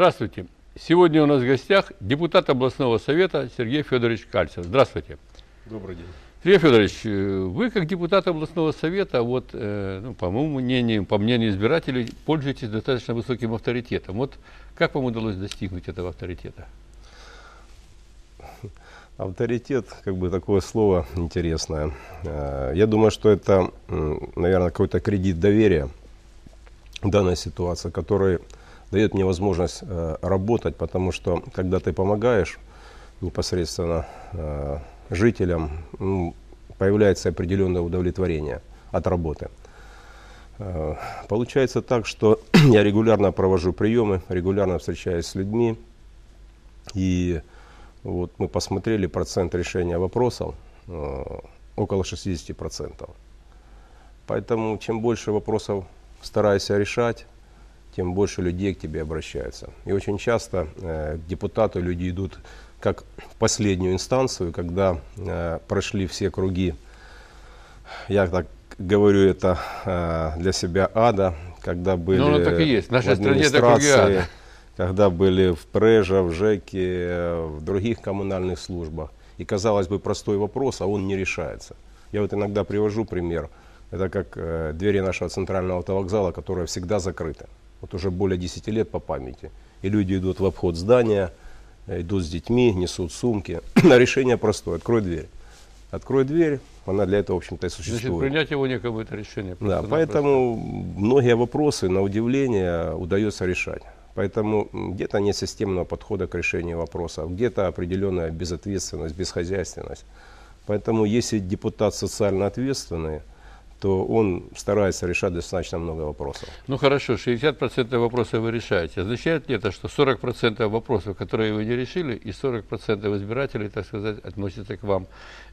Здравствуйте. Сегодня у нас в гостях депутат областного совета Сергей Федорович Кальцев. Здравствуйте. Добрый день. Сергей Федорович, э, вы как депутат областного совета, вот, э, ну, по моему мнению, по мнению избирателей, пользуетесь достаточно высоким авторитетом. Вот как вам удалось достигнуть этого авторитета? Авторитет, как бы такое слово интересное. Э, я думаю, что это, наверное, какой-то кредит доверия в данной ситуации, который дает мне возможность работать, потому что когда ты помогаешь непосредственно жителям ну, появляется определенное удовлетворение от работы. Э, получается так, что я регулярно провожу приемы, регулярно встречаюсь с людьми. И вот мы посмотрели процент решения вопросов э, около 60%. Поэтому чем больше вопросов стараешься решать, тем больше людей к тебе обращаются. И очень часто э, к депутату люди идут как в последнюю инстанцию, когда э, прошли все круги, я так говорю это э, для себя ада, когда были ну, так и есть. В нашей в администрации, когда были в ПРЭЖа, в ЖЭКе, в других коммунальных службах. И казалось бы простой вопрос, а он не решается. Я вот иногда привожу пример. Это как э, двери нашего центрального автовокзала, которые всегда закрыты. Вот уже более 10 лет по памяти. И люди идут в обход здания, идут с детьми, несут сумки. Решение простое. Открой дверь. Открой дверь, она для этого, в общем-то, и существует. Значит, принять его некому это решение. Да, поэтому многие вопросы, на удивление, удается решать. Поэтому где-то нет системного подхода к решению вопросов, где-то определенная безответственность, бесхозяйственность. Поэтому если депутат социально ответственный, то он старается решать достаточно много вопросов. Ну хорошо, 60% вопросов вы решаете. Означает ли это, что 40% вопросов, которые вы не решили, и 40% избирателей, так сказать, относятся к вам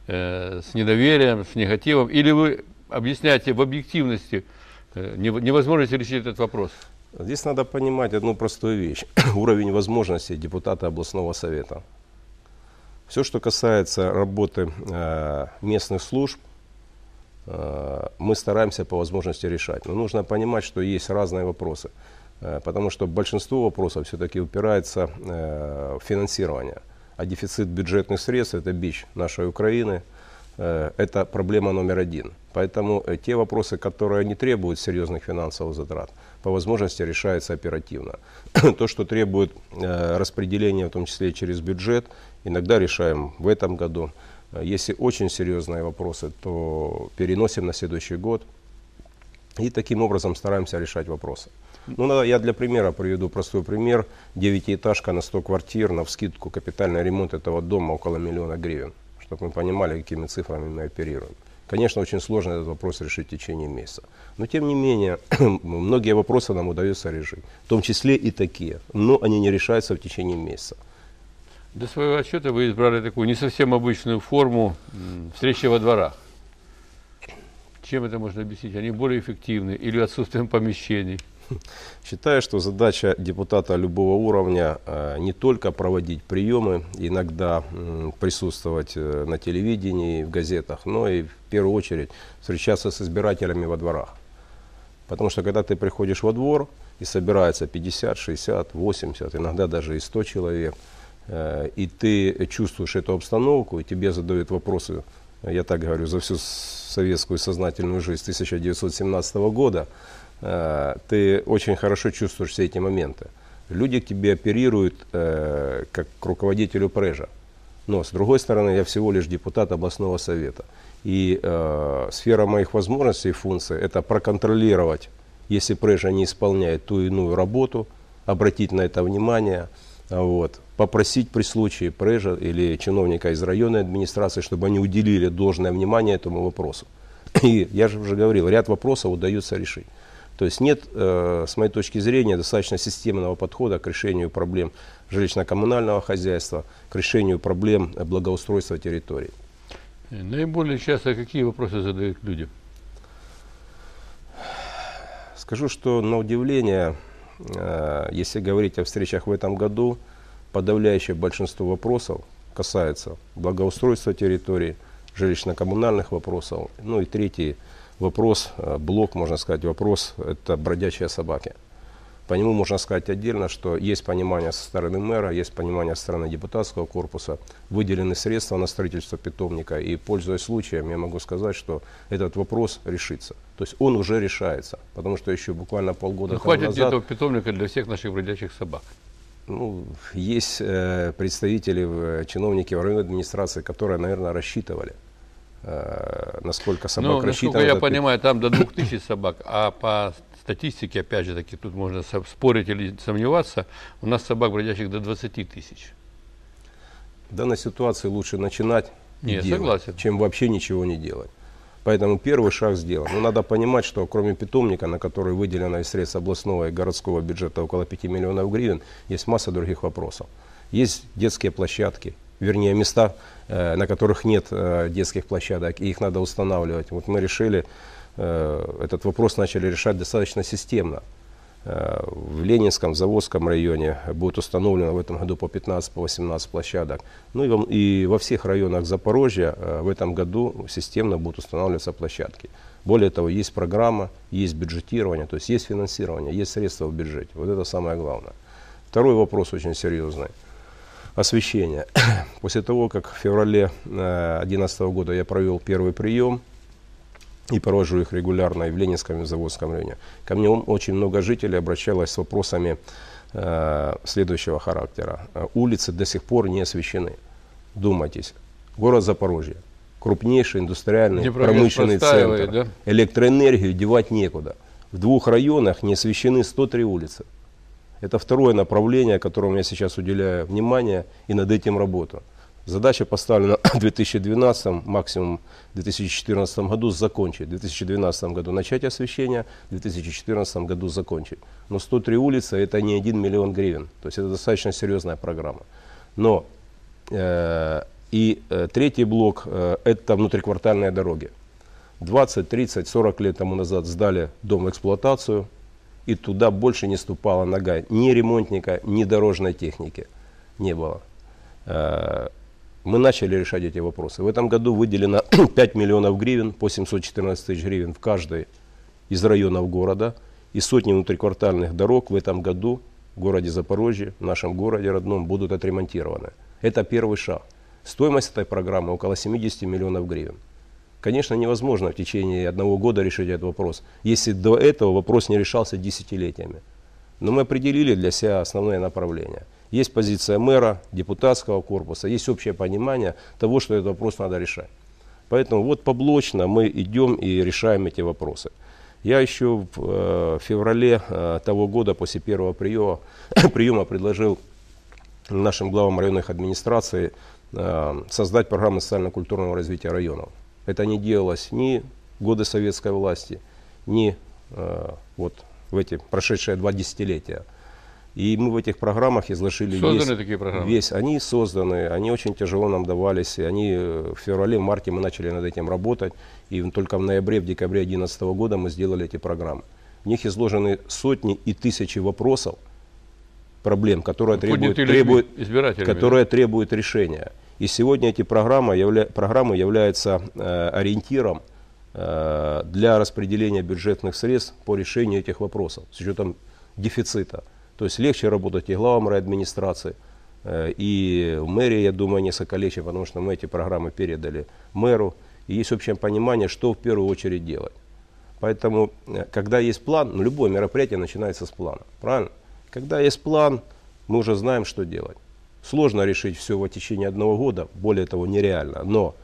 э, с недоверием, с негативом? Или вы объясняете в объективности э, невозможность решить этот вопрос? Здесь надо понимать одну простую вещь. Уровень возможностей депутата областного совета. Все, что касается работы э, местных служб, мы стараемся по возможности решать. Но нужно понимать, что есть разные вопросы, э, потому что большинство вопросов все-таки упирается э, в финансирование. А дефицит бюджетных средств – это бич нашей Украины, это проблема номер один. Поэтому те вопросы, которые не требуют серьезных финансовых затрат, по возможности решаются оперативно. То, что требует распределения, в том числе через бюджет, иногда решаем в этом году. Если очень серьезные вопросы, то переносим на следующий год. И таким образом стараемся решать вопросы. Ну, я для примера приведу простой пример. Девятиэтажка на 100 квартир, на вскидку капитальный ремонт этого дома около миллиона гривен. Чтобы мы понимали, какими цифрами мы оперируем. Конечно, очень сложно этот вопрос решить в течение месяца. Но тем не менее, многие вопросы нам удается решить. В том числе и такие. Но они не решаются в течение месяца. Для своего отчета вы избрали такую не совсем обычную форму встречи во дворах. Чем это можно объяснить? Они более эффективны или отсутствием помещений? Считаю, что задача депутата любого уровня э, не только проводить приемы, иногда присутствовать э, на телевидении, в газетах, но и в первую очередь встречаться с избирателями во дворах. Потому что когда ты приходишь во двор и собирается 50, 60, 80, иногда даже и 100 человек – и ты чувствуешь эту обстановку, и тебе задают вопросы, я так говорю, за всю советскую сознательную жизнь 1917 года, э, ты очень хорошо чувствуешь все эти моменты. Люди к тебе оперируют э, как к руководителю Прежа. Но, с другой стороны, я всего лишь депутат областного совета. И э, сфера моих возможностей и функций – это проконтролировать, если Прежа не исполняет ту иную работу, обратить на это внимание – вот, попросить при случае прежа или чиновника из районной администрации, чтобы они уделили должное внимание этому вопросу. И я же уже говорил, ряд вопросов удается решить. То есть нет, э, с моей точки зрения, достаточно системного подхода к решению проблем жилищно-коммунального хозяйства, к решению проблем благоустройства территорий. Наиболее часто какие вопросы задают люди? Скажу, что на удивление Э, если говорить о встречах в этом году, подавляющее большинство вопросов касается благоустройства территории, жилищно-коммунальных вопросов. Ну и третий вопрос, э, блок, можно сказать, вопрос, это бродячие собаки. По нему можно сказать отдельно, что есть понимание со стороны мэра, есть понимание со стороны депутатского корпуса, выделены средства на строительство питомника. И, пользуясь случаем, я могу сказать, что этот вопрос решится. То есть он уже решается, потому что еще буквально полгода Ну, хватит назад... этого питомника для всех наших бродячих собак. Ну, есть э, представители, в- чиновники в районной администрации, которые, наверное, рассчитывали, э, насколько собак Ну, насколько рассчитан я понимаю, там до 2000 собак, а по статистике, опять же таки, тут можно спорить или сомневаться, у нас собак бродячих до 20 тысяч. В данной ситуации лучше начинать и Не, делать, согласен. чем вообще ничего не делать. Поэтому первый шаг сделан. Но надо понимать, что кроме питомника, на который выделено из средств областного и городского бюджета около 5 миллионов гривен, есть масса других вопросов. Есть детские площадки, вернее места, э, на которых нет э, детских площадок, и их надо устанавливать. Вот мы решили, э, этот вопрос начали решать достаточно системно. Э, В Ленинском, Заводском районе будет установлено в этом году по 15-18 площадок. Ну и и во всех районах Запорожья э, в этом году системно будут устанавливаться площадки. Более того, есть программа, есть бюджетирование, то есть есть финансирование, есть средства в бюджете. Вот это самое главное. Второй вопрос очень серьезный. Освещение. После того, как в феврале 2011 года я провел первый прием, и провожу их регулярно и в Ленинском, и в Заводском районе. Ко мне очень много жителей обращалось с вопросами э, следующего характера. Э, Улицы до сих пор не освещены. Думайтесь, город Запорожье, крупнейший индустриальный Днепрогэс промышленный центр. да? Электроэнергию девать некуда. В двух районах не освещены 103 улицы. Это второе направление, которому я сейчас уделяю внимание и над этим работаю. Задача поставлена в 2012, максимум в 2014 году закончить. В 2012 году начать освещение, в 2014 году закончить. Но 103 улицы это не 1 миллион гривен. То есть это достаточно серьезная программа. Но э, и э, третий блок э, это внутриквартальные дороги. 20, 30, 40 лет тому назад сдали дом в эксплуатацию, и туда больше не ступала нога ни ремонтника, ни дорожной техники. Не было. Мы начали решать эти вопросы. В этом году выделено 5 миллионов гривен по 714 тысяч гривен в каждой из районов города. И сотни внутриквартальных дорог в этом году в городе Запорожье, в нашем городе родном, будут отремонтированы. Это первый шаг. Стоимость этой программы около 70 миллионов гривен. Конечно, невозможно в течение одного года решить этот вопрос, если до этого вопрос не решался десятилетиями. Но мы определили для себя основные направления. Есть позиция мэра, депутатского корпуса, есть общее понимание того, что этот вопрос надо решать. Поэтому вот поблочно мы идем и решаем эти вопросы. Я еще в э, феврале э, того года, после первого приема, приема предложил нашим главам районных администраций э, создать программу социально-культурного развития районов. Это не делалось ни в годы советской власти, ни вот в эти прошедшие два десятилетия. И мы в этих программах изложили Созданы весь, такие программы? весь. Они созданы, они очень тяжело нам давались. И они э, в феврале, в марте мы начали над этим работать. И только в ноябре, в декабре 2011 года мы сделали эти программы. В них изложены сотни и тысячи вопросов, проблем, которые требуют, требуют, которые требуют решения. И сегодня эти программы, явля, программы являются э, ориентиром э, для распределения бюджетных средств по решению этих вопросов с учетом дефицита. То есть легче работать и главам администрации, э, и в мэрии, я думаю, несколько легче, потому что мы эти программы передали мэру. И есть общее понимание, что в первую очередь делать. Поэтому, э, когда есть план, ну, любое мероприятие начинается с плана, правильно? Когда есть план, мы уже знаем, что делать. Сложно решить все в течение одного года, более того, нереально. Но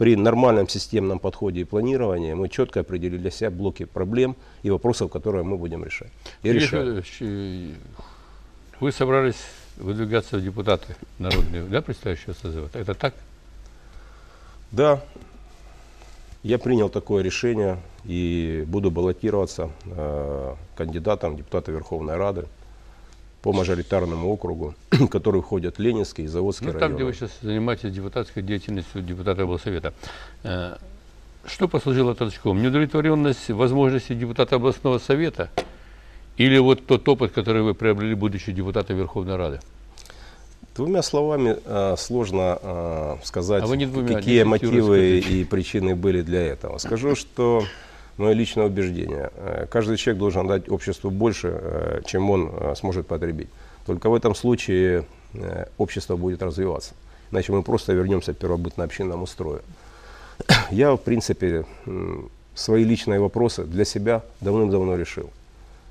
при нормальном системном подходе и планировании мы четко определили для себя блоки проблем и вопросов, которые мы будем решать. И решаем. Э, вы собрались выдвигаться в депутаты народные, да, предстоящего созыва? Это так? Да, я принял такое решение и буду баллотироваться э, кандидатом в депутата Верховной Рады по мажоритарному округу, в который входят Ленинский и Заводский Ну, там, районы. где вы сейчас занимаетесь депутатской деятельностью депутата облсовета. Э, Что послужило толчком? Неудовлетворенность возможностей депутата областного совета или вот тот опыт, который вы приобрели, будучи депутатом Верховной Рады? Двумя словами э, сложно э, сказать, А вы не двумя, какие не мотивы и причины были для этого. Скажу, что мое личное убеждение. Э, каждый человек должен дать обществу больше, э, чем он э, сможет потребить. Только в этом случае общество будет развиваться. Иначе мы просто вернемся к первобытно-общинному строю. Я, в принципе, свои личные вопросы для себя давным-давно решил.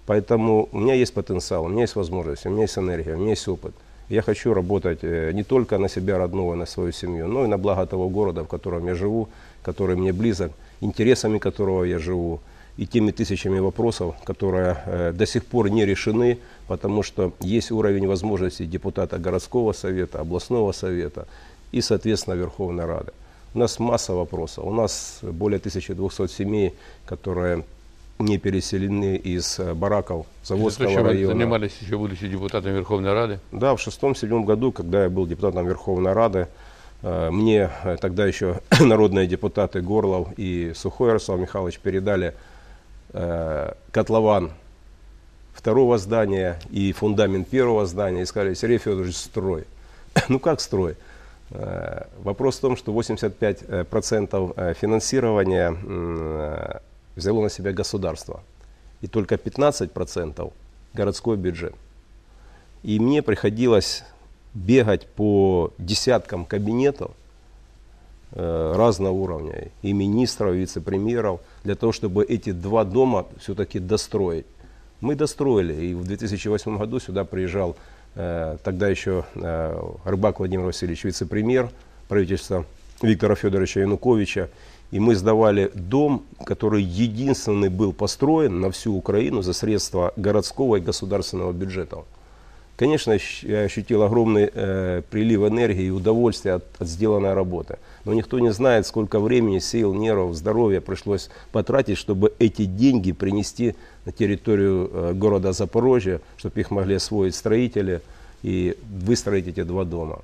Поэтому у меня есть потенциал, у меня есть возможности, у меня есть энергия, у меня есть опыт. Я хочу работать не только на себя родного, на свою семью, но и на благо того города, в котором я живу, который мне близок, интересами которого я живу, и теми тысячами вопросов, которые э, до сих пор не решены, потому что есть уровень возможностей депутата городского совета, областного совета и, соответственно, Верховной Рады. У нас масса вопросов. У нас более 1200 семей, которые не переселены из э, бараков Это Заводского вы района. занимались еще будучи депутатом Верховной Рады. Да, в шестом-седьмом году, когда я был депутатом Верховной Рады, мне э, тогда еще народные депутаты Горлов и Сухой Ярослав Михайлович передали э, котлован второго здания и фундамент первого здания и сказали, Сергей Федорович, строй. ну как строй? Э, Вопрос в том, что 85% э, финансирования э, взяло на себя государство. И только 15% городской бюджет. И мне приходилось бегать по десяткам кабинетов э, разного уровня, и министров, и вице-премьеров, для того, чтобы эти два дома все-таки достроить. Мы достроили, и в 2008 году сюда приезжал э, тогда еще э, Рыбак Владимир Васильевич, вице-премьер правительства Виктора Федоровича Януковича, и мы сдавали дом, который единственный был построен на всю Украину за средства городского и государственного бюджета. Конечно, я ощутил огромный э, прилив энергии и удовольствия от, от сделанной работы. Но никто не знает, сколько времени, сил, нервов, здоровья пришлось потратить, чтобы эти деньги принести на территорию э, города Запорожья, чтобы их могли освоить строители и выстроить эти два дома.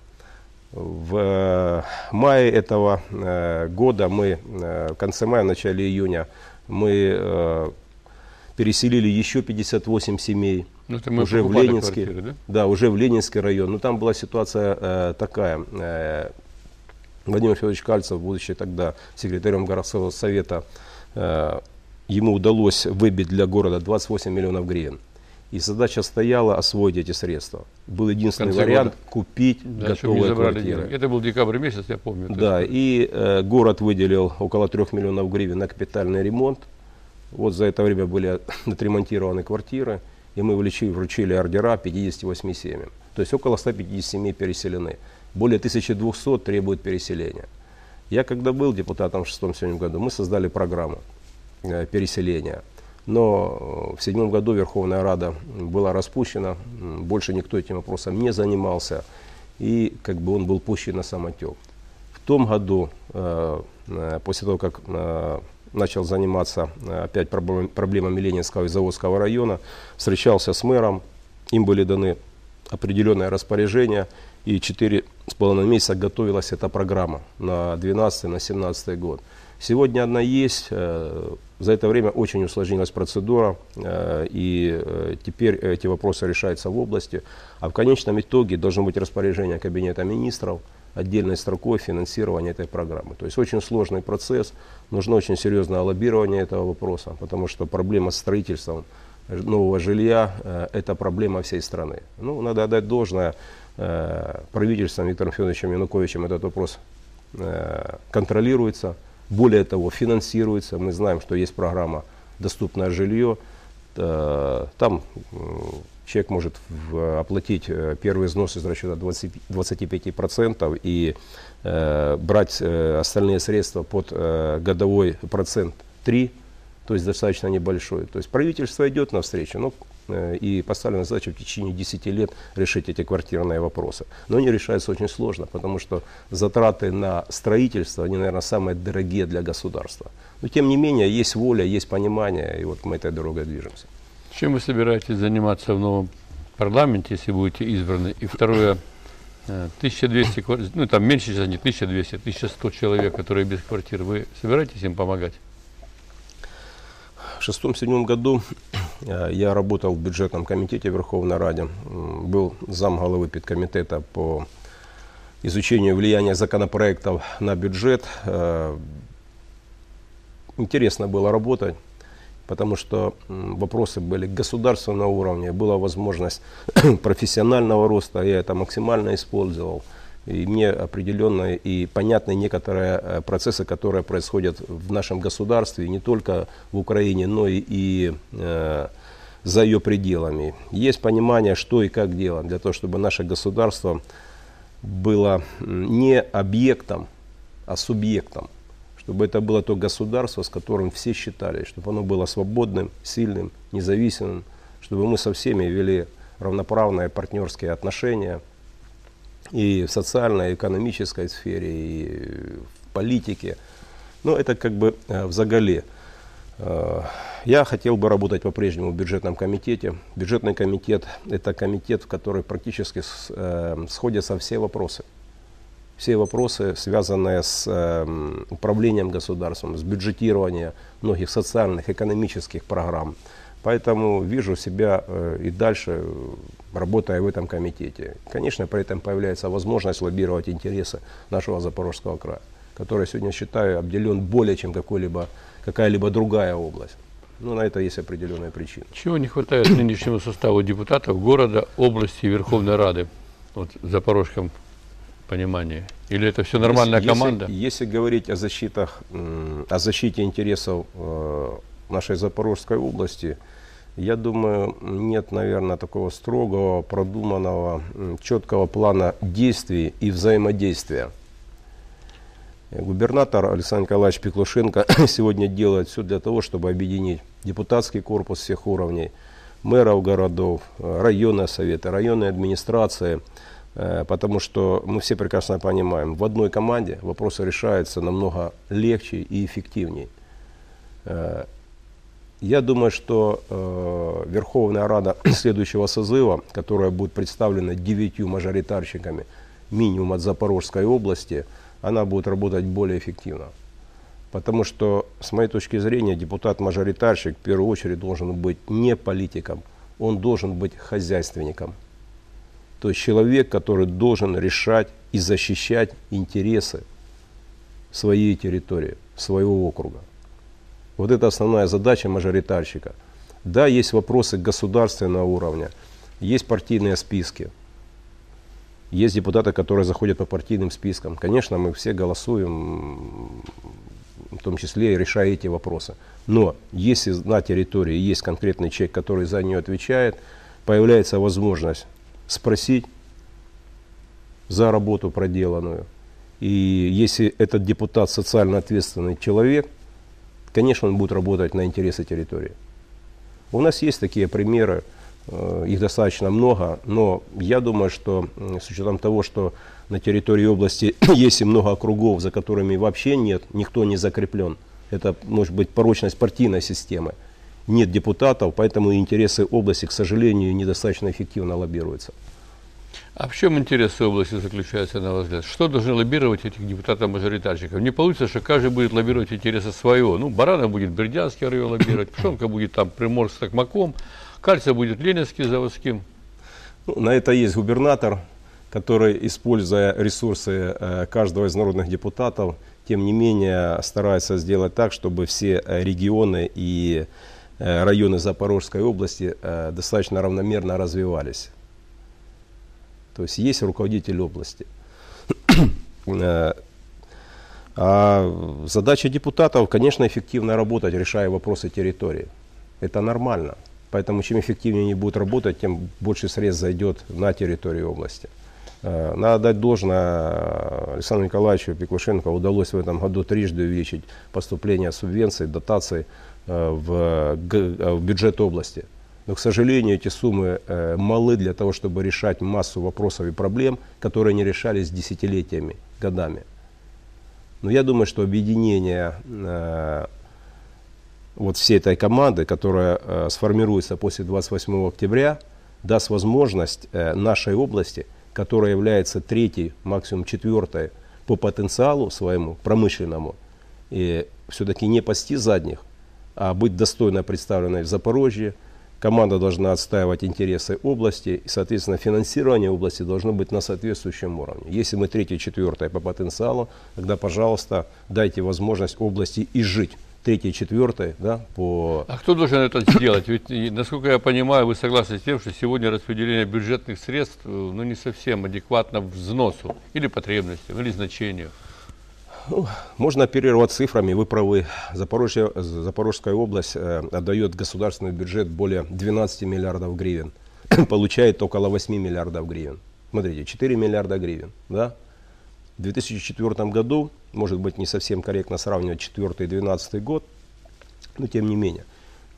В э, мае этого э, года мы, э, в конце мая, начале июня, мы переселили еще 58 семей Ну, это мы уже в Ленинский, квартиры, да? да, уже в Ленинский район. Но там была ситуация э, такая. э, Владимир Федорович Кальцев, будучи тогда секретарем городского совета, э, ему удалось выбить для города 28 миллионов гривен. И задача стояла освоить эти средства. Был единственный вариант года. купить Да, готовые квартиры. деньги. Это был декабрь месяц, я помню. Да, и э, город выделил около 3 миллионов гривен на капитальный ремонт. Вот за это время были отремонтированы квартиры, и мы вручили, вручили ордера 58 семьям. То есть около 150 семей переселены. Более 1200 требуют переселения. Я когда был депутатом в 6-7 году, мы создали программу э, переселения. Но э, в седьмом году Верховная Рада была распущена, больше никто этим вопросом не занимался, и как бы он был пущен на самотек. В том году, э, после того, как начал заниматься э, опять проблем- проблемами Ленинского и Заводского района, встречался с мэром, им были даны определенные распоряжения, и четыре с половиной месяца готовилась эта программа на 12 на 17 год. Сегодня она есть, э, за это время очень усложнилась процедура, э, и теперь эти вопросы решаются в области, а в конечном итоге должно быть распоряжение Кабинета министров, отдельной строкой финансирования этой программы. То есть очень сложный процесс, нужно очень серьезное лоббирование этого вопроса, потому что проблема с строительством нового жилья э, – это проблема всей страны. Ну, надо отдать должное э, правительством Виктором Федоровичем Януковичем этот вопрос э, контролируется, более того, финансируется. Мы знаем, что есть программа «Доступное жилье». Э, Там человек может в- оплатить э, первый взнос из расчета 20 25% и э, брать э, остальные средства под э, годовой процент 3, то есть достаточно небольшой. То есть правительство идет навстречу, но э, и поставлена задача в течение 10 лет решить эти квартирные вопросы. Но они решаются очень сложно, потому что затраты на строительство, они, наверное, самые дорогие для государства. Но тем не менее, есть воля, есть понимание, и вот мы этой дорогой движемся. Чем вы собираетесь заниматься в новом парламенте, если будете избраны? И второе, э, 1200 квартир, ну там меньше сейчас не 1200, 1100 человек, которые без квартир. Вы собираетесь им помогать? В шестом-седьмом году э, я работал в бюджетном комитете Верховной Раде, м, был зам головы педкомитета по изучению влияния законопроектов на бюджет. Э, Интересно было работать. Потому что вопросы были государственного уровня, была возможность профессионального роста, я это максимально использовал. И мне определенно и понятны некоторые э, процессы, которые происходят в нашем государстве, не только в Украине, но и, и э, за ее пределами. Есть понимание, что и как делать, для того, чтобы наше государство было не объектом, а субъектом. Чтобы это было то государство, с которым все считали, чтобы оно было свободным, сильным, независимым, чтобы мы со всеми вели равноправные партнерские отношения и в социальной, и экономической сфере, и в политике. Но это как бы э, в заголе. Э, я хотел бы работать по-прежнему в бюджетном комитете. Бюджетный комитет – это комитет, в который практически э, сходятся все вопросы. Все вопросы, связанные с э, управлением государством, с бюджетированием многих социальных, экономических программ. Поэтому вижу себя э, и дальше, работая в этом комитете. Конечно, при этом появляется возможность лоббировать интересы нашего Запорожского края, который сегодня, считаю, обделен более чем какая-либо другая область. Ну, на это есть определенная причина. Чего не хватает нынешнему составу депутатов города, области и Верховной Рады? Вот в запорожском понимании. Или это все нормальная если, команда? Если, если говорить о, защитах, о защите интересов э, нашей Запорожской области, я думаю, нет, наверное, такого строгого, продуманного, четкого плана действий и взаимодействия. Губернатор Александр Николаевич Пеклушенко сегодня делает все для того, чтобы объединить депутатский корпус всех уровней, мэров городов, районные советы, районные администрации, э, потому что мы все прекрасно понимаем, в одной команде вопросы решаются намного легче и эффективнее. Э, я думаю, что э, Верховная Рада следующего созыва, которая будет представлена девятью мажоритарщиками, минимум от Запорожской области – она будет работать более эффективно. Потому что, с моей точки зрения, депутат-мажоритарщик в первую очередь должен быть не политиком, он должен быть хозяйственником. То есть человек, который должен решать и защищать интересы своей территории, своего округа. Вот это основная задача мажоритарщика. Да, есть вопросы государственного уровня, есть партийные списки, есть депутаты, которые заходят по партийным спискам. Конечно, мы все голосуем, в том числе и решая эти вопросы. Но если на территории есть конкретный человек, который за нее отвечает, появляется возможность спросить за работу проделанную. И если этот депутат социально ответственный человек, конечно, он будет работать на интересы территории. У нас есть такие примеры. Э, их достаточно много, но я думаю, что с учетом того, что на территории области есть и много округов, за которыми вообще нет, никто не закреплен. Это может быть порочность партийной системы. Нет депутатов, поэтому интересы области, к сожалению, недостаточно эффективно лоббируются. А в чем интересы области заключаются, на ваш взгляд? Что должны лоббировать этих депутатов-мажоритарщиков? Не получится, что каждый будет лоббировать интересы своего. Ну, Баранов будет Бердянский район лоббировать, Пшонка будет там Приморск с Токмаком, Кальция будет Ленинский заводским. Ну, на это есть губернатор, который, используя ресурсы э, каждого из народных депутатов, тем не менее старается сделать так, чтобы все э, регионы и районы Запорожской области достаточно равномерно развивались. То есть есть руководитель области. А задача депутатов, конечно, эффективно работать, решая вопросы территории. Это нормально. Поэтому чем эффективнее они будут работать, тем больше средств зайдет на территорию области. Э, надо дать должное э, Александру Николаевичу Пеклушенко удалось в этом году трижды увеличить поступление субвенций, дотаций э, в, в бюджет области. Но, к сожалению, эти суммы малы для того, чтобы решать массу вопросов и проблем, которые не решались десятилетиями, годами. Но я думаю, что объединение вот всей этой команды, которая э, сформируется после 28 октября, даст возможность э, нашей области, которая является третьей, максимум четвертой по потенциалу своему промышленному, и все-таки не пасти задних, быть достойно представленной в Запорожье. Команда должна отстаивать интересы области, и, соответственно, финансирование области должно быть на соответствующем уровне. Если мы третья, четвертая по потенциалу, тогда, пожалуйста, дайте возможность области и жить третьей, четвертой, да, по... А кто должен это сделать? Ведь, насколько я понимаю, вы согласны с тем, что сегодня распределение бюджетных средств э, ну, не совсем адекватно взносу или потребностям, или значению. Ну, можно оперировать цифрами, вы правы. Запорожье, Запорожская область э, отдает государственный бюджет более 12 миллиардов гривен, получает около 8 миллиардов гривен. Смотрите, 4 миллиарда гривен, да? В 2004 году, может быть не совсем корректно сравнивать 4 и 2012 год, но тем не менее,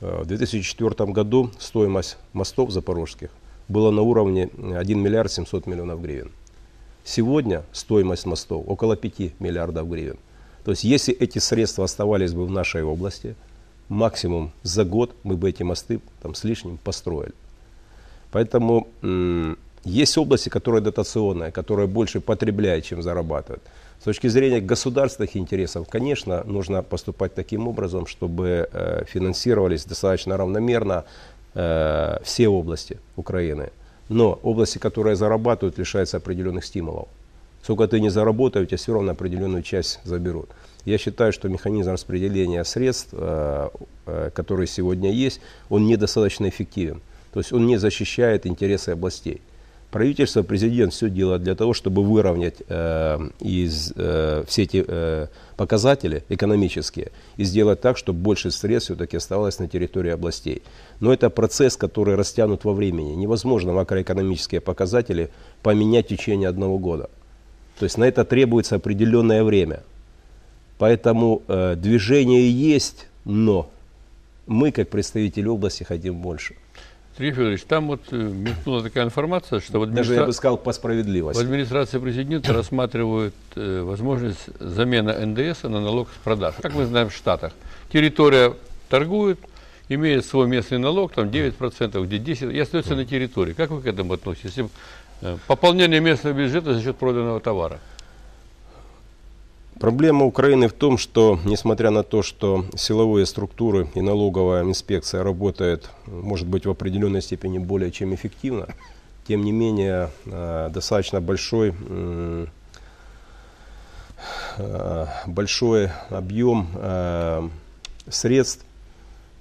э, в 2004 году стоимость мостов запорожских была на уровне 1 миллиард 700 миллионов гривен. Сегодня стоимость мостов около 5 миллиардов гривен. То есть если эти средства оставались бы в нашей области, максимум за год мы бы эти мосты там, с лишним построили. Поэтому есть области, которые дотационные, которые больше потребляют, чем зарабатывают. С точки зрения государственных интересов, конечно, нужно поступать таким образом, чтобы э, финансировались достаточно равномерно э, все области Украины. Но области, которые зарабатывают, лишаются определенных стимулов. Сколько ты не заработаешь, у тебя все равно определенную часть заберут. Я считаю, что механизм распределения средств, э, э, который сегодня есть, он недостаточно эффективен. То есть он не защищает интересы областей. Правительство, президент все делает для того, чтобы выровнять э, из, э, все эти э, показатели экономические и сделать так, чтобы больше средств все-таки оставалось на территории областей. Но это процесс, который растянут во времени. Невозможно макроэкономические показатели поменять в течение одного года. То есть на это требуется определенное время. Поэтому э, движение есть, но мы, как представители области, хотим больше. Сергей Федорович, там вот э, мелькнула такая информация, что в, администра... Даже я бы сказал по справедливости. в администрации президента рассматривают э, возможность замены НДС на налог с продаж. Как мы знаем в Штатах, территория торгует, имеет свой местный налог, там 9%, где 10%, и остается на территории. Как вы к этому относитесь? Э, пополнение местного бюджета за счет проданного товара. Проблема Украины в том, что, несмотря на то, что силовые структуры и налоговая инспекция работают, может быть, в определенной степени более чем эффективно, тем не менее, э, достаточно большой, э, большой объем э, средств,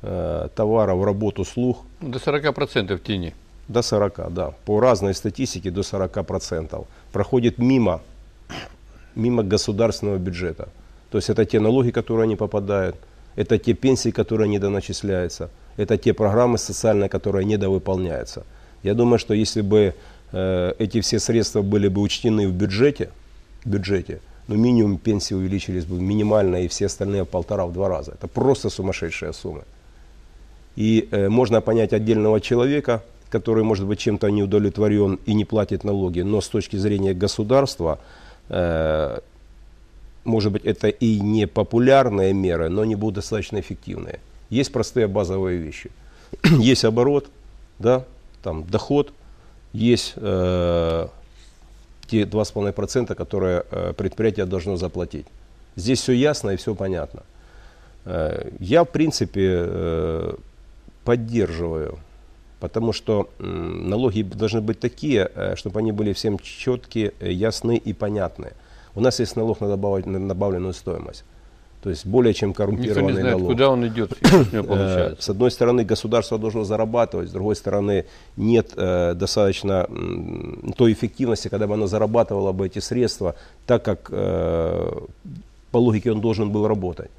товаров, работ, услуг. До 40% в тени. До 40, да. По разной статистике до 40% проходит мимо мимо государственного бюджета. То есть это те налоги, которые они попадают, это те пенсии, которые недоначисляются, это те программы социальные, которые недовыполняются. Я думаю, что если бы э, эти все средства были бы учтены в бюджете, бюджете, ну минимум пенсии увеличились бы минимально и все остальные в полтора-в два раза. Это просто сумасшедшая сумма. И э, можно понять отдельного человека, который может быть чем-то не удовлетворен и не платит налоги, но с точки зрения государства может быть, это и не популярные меры, но они будут достаточно эффективные. Есть простые базовые вещи. есть оборот, да, там доход, есть э, те 2,5%, которые э, предприятие должно заплатить. Здесь все ясно и все понятно. Э, я, в принципе, э, поддерживаю Потому что налоги должны быть такие, э, чтобы они были всем четкие, э, ясны и понятны. У нас есть налог на, добавить, на добавленную стоимость. То есть более чем коррумпированный Никто не знает, налог. куда он идет, э, С одной стороны, государство должно зарабатывать, с другой стороны, нет э, достаточно э, той эффективности, когда бы оно зарабатывало бы эти средства, так как э, по логике он должен был работать.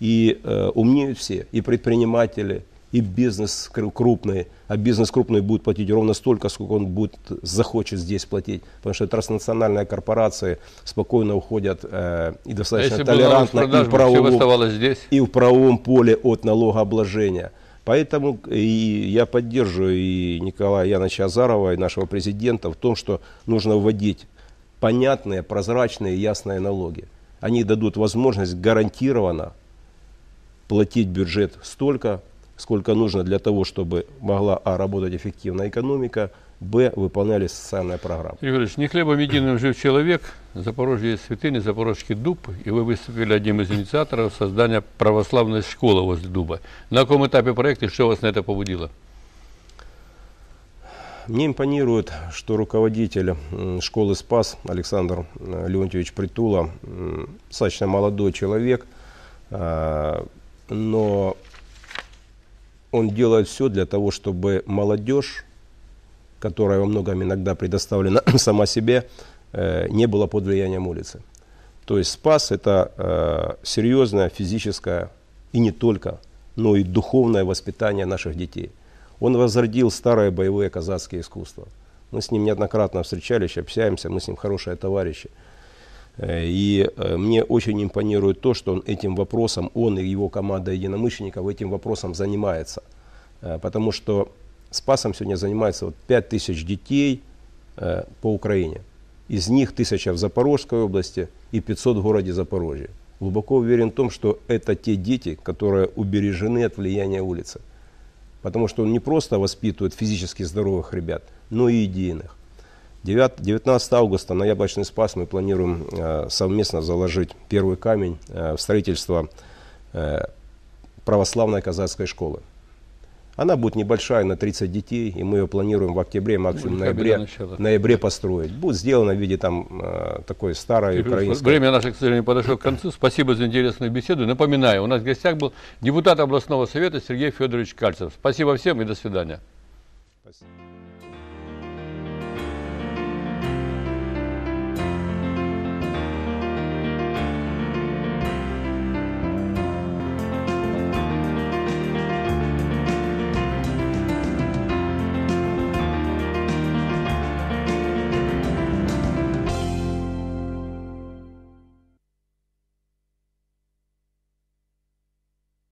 И умнеют все, и предприниматели, и бизнес крупный, а бизнес крупный будет платить ровно столько, сколько он будет, захочет здесь платить. Потому что транснациональные корпорации спокойно уходят э, и достаточно а толерантно и в, правовом, здесь? и в правовом поле от налогообложения. Поэтому и я поддерживаю и Николая Яновича Азарова, и нашего президента в том, что нужно вводить понятные, прозрачные, ясные налоги. Они дадут возможность гарантированно платить бюджет столько, сколько нужно для того, чтобы могла а. работать эффективная экономика, б. выполнялись социальные программы. Игорь Ильич, не хлебом единым жив человек. Запорожье есть святыня, Запорожский дуб, и вы выступили одним из инициаторов создания православной школы возле дуба. На каком этапе проекта и что вас на это побудило? Мне импонирует, что руководитель школы «Спас» Александр э, Леонтьевич Притула, достаточно молодой человек, а, но он делает все для того, чтобы молодежь, которая во многом иногда предоставлена сама себе, э, не была под влиянием улицы. То есть Спас – это э, серьезное физическое и не только, но и духовное воспитание наших детей. Он возродил старое боевое казацкое искусство. Мы с ним неоднократно встречались, общаемся, мы с ним хорошие товарищи. Э, и э, мне очень импонирует то, что он этим вопросом, он и его команда единомышленников этим вопросом занимается. Э, потому что Спасом сегодня занимается вот 5 тысяч детей по Украине. Из них тысяча в Запорожской области и 500 в городе Запорожье. Глубоко уверен в том, что это те дети, которые убережены от влияния улицы. Потому что он не просто воспитывает физически здоровых ребят, но и идейных. 19 августа на Яблочный Спас мы планируем э, совместно заложить первый камень э, в строительство э, православной казацкой школы. Она будет небольшая, на 30 детей, и мы ее планируем в октябре, максимум ноябре, ноябре построить. Будет сделано в виде там такой старой украинской... Время наше, к сожалению, подошло к концу. Спасибо за интересную беседу. Напоминаю, у нас в гостях был депутат областного совета Сергей Федорович Кальцев. Спасибо всем и до свидания. Спасибо.